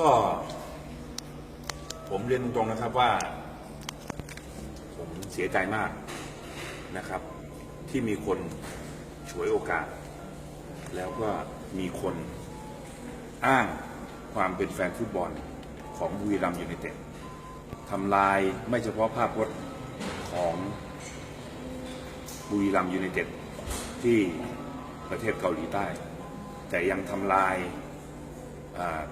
ก็ ผมเรียนตรงๆนะครับว่า ผมเสียใจมากนะครับ ที่มีคนฉวยโอกาส แล้วก็มีคนอ้างความเป็นแฟนฟุตบอลของบุรีรัมย์ยูไนเต็ดทำลายไม่เฉพาะภาพพจน์ของบุรีรัมย์ยูไนเต็ดที่ประเทศเกาหลีใต้ แต่ยังทำลาย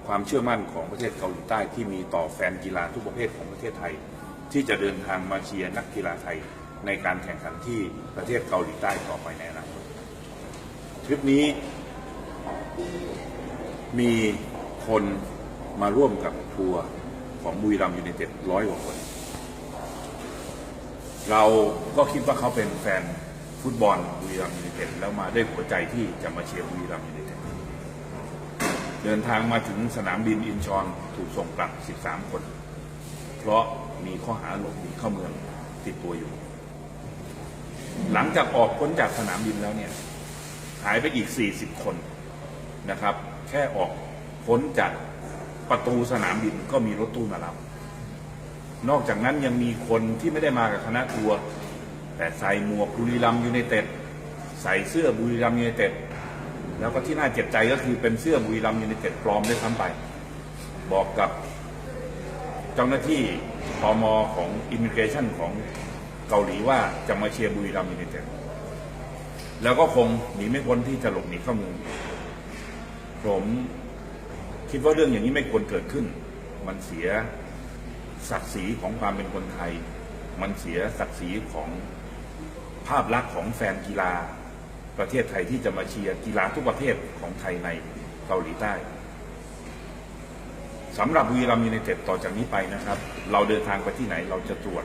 ความเชื่อมั่นของประเทศเกาหลีใต้ที่มีต่อแฟนกีฬาทุกประเภทของประเทศไทย ที่จะเดินทางมาเชียร์นักกีฬาไทยในการแข่งขันที่ประเทศเกาหลีใต้ต่อไปในอนาคตทริปนี้มีคนมาร่วมกับทัวร์ของบุรีรัมย์ยูไนเต็ดร้อยกว่าคน เราก็คิดว่าเขาเป็นแฟนฟุตบอลบุรีรัมย์ยูไนเต็ดแล้วมาด้วยหัวใจที่จะมาเชียร์บุรีรัมย์ยูไนเต็ด เดินทางมาถึงสนามบินอินชอนถูกส่งกลับ 13 คน เพราะมีข้อหาหลบหนีเข้าเมืองติดตัวอยู่ หลังจากออกพ้นจากสนามบินแล้วเนี่ย หายไปอีก 40 คนนะครับ แค่ออกพ้นจากประตูสนามบินก็มีรถตู้มารับ นอกจากนั้นยังมีคนที่ไม่ได้มากับคณะทัวร์แต่ใส่หมวกบุรีรัมยูไนเต็ดใส่เสื้อบุรีรัมย์ยูไนเต็ด แล้วก็ที่น่าเจ็บใจก็คือเป็นเสื้อบุรีรัมย์ยูไนเต็ดปลอมด้วยซ้ำไป บอกกับเจ้าหน้าที่ตมของอิมิเกรชันของเกาหลีว่าจะมาเชียร์บุรีรัมย์ยูไนเต็ดแล้วก็คงหนีไม่พ้นที่จะหลบหนีเข้าเมืองผมคิดว่าเรื่องอย่างนี้ไม่ควรเกิดขึ้น มันเสียศักดิ์ศรีของความเป็นคนไทย มันเสียศักดิ์ศรีของภาพลักษณ์ของแฟนกีฬา ประเทศไทยที่จะมาเชียร์กีฬาทุกประเภทของไทยในเกาหลีใต้สำหรับบุรีรัมย์ยูไนเต็ดต่อจากนี้ไปนะครับ เราเดินทางไปที่ไหนเราจะตรวจ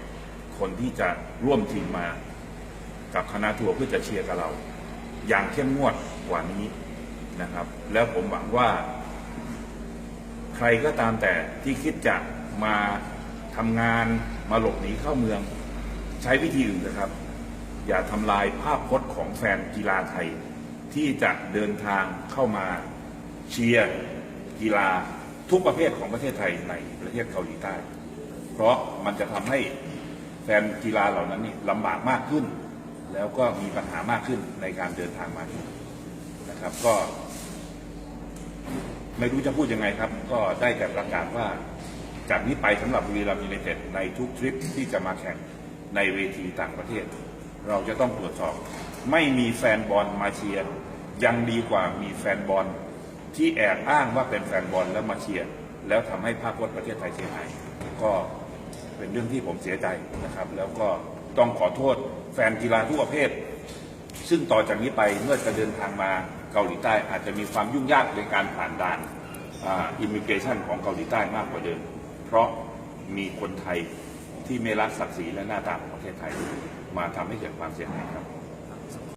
คนที่จะร่วมทีมมากับคณะทัวร์เพื่อจะเชียร์กับเรา อย่างเข้มงวดกว่านี้นะครับ แล้วผมหวังว่าใครก็ตามแต่ที่คิดจะมาทำงานมาหลบหนีเข้าเมือง ใช้วิธีอื่นนะครับ อย่าทำลายภาพพจน์ของแฟนกีฬาไทย ที่จะเดินทางเข้ามาเชียร์กีฬาทุกประเภทของประเทศไทยในประเทศเกาหลีใต้ เพราะมันจะทำให้แฟนกีฬาเหล่านั้นนี่ลำบากมากขึ้น แล้วก็มีปัญหามากขึ้นในการเดินทางมานะครับก็ ไม่รู้จะพูดยังไงครับ ก็ได้แต่ประกาศว่าจากนี้ไปสำหรับบุรีรัมย์ยูไนเต็ดในทุกทริปที่จะมาแข่งในเวทีต่างประเทศ เราจะต้องตรวจสอบ ไม่มีแฟนบอลมาเชียร์ยังดีกว่ามีแฟนบอลที่แอบอ้างว่าเป็นแฟนบอลแล้วมาเชียร์แล้วทำให้ภาพพจน์ประเทศไทยเสียหายก็เป็นเรื่องที่ผมเสียใจนะครับ แล้วก็ต้องขอโทษแฟนกีฬาทุกประเภท ซึ่งต่อจากนี้ไปเมื่อจะเดินทางมาเกาหลีใต้ อาจจะมีความยุ่งยากในการผ่านด่านอิมิเกชันของเกาหลีใต้มากกว่าเดิม เพราะมีคนไทยที่ไม่รักศักดิ์ศรีและหน้าตาของประเทศไทย มาทำให้เกิดความเสียหายครับ